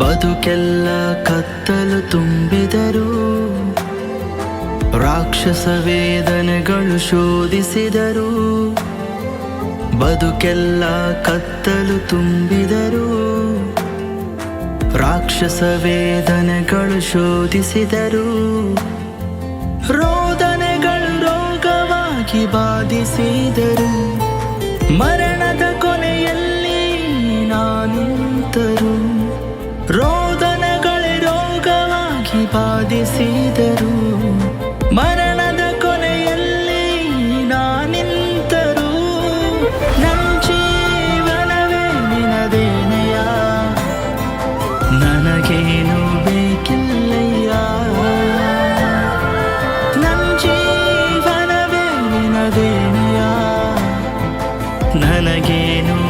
ಬದುಕೆಲ್ಲ ಕತ್ತಲು ತುಂಬಿದರು ರಾಕ್ಷಸ ವೇದನೆಗಳು ಶೋಧಿಸಿದರು ಬದುಕೆಲ್ಲ ಕತ್ತಲು ತುಂಬಿದರು ರಾಕ್ಷಸ ವೇದನೆಗಳು ಶೋಧಿಸಿದರು ರೋದನೆಗಳು ರೋಗವಾಗಿ ಬಾಧಿಸಿದರು ಮರಣದ ಕೊನೆಯಲ್ಲಿ ನಾನಿಂತರು. ರೋದನಗಳೇ ರೋಗವಾಗಿ ಬಾಧಿಸಿದರು. ಮರಣದ ಕೊನೆಯಲ್ಲಿ ನಾನಿಂತರು. ನನ್ನ ಜೀವನವೇ ನಿನದೇನೆಯ? ನನಗೇನು ಬೇಕಿಲ್ಲಯ್ಯ? ನನ್ನ ಜೀವನವೇ ನಿನದೇನೆಯ? ನನಗೇನು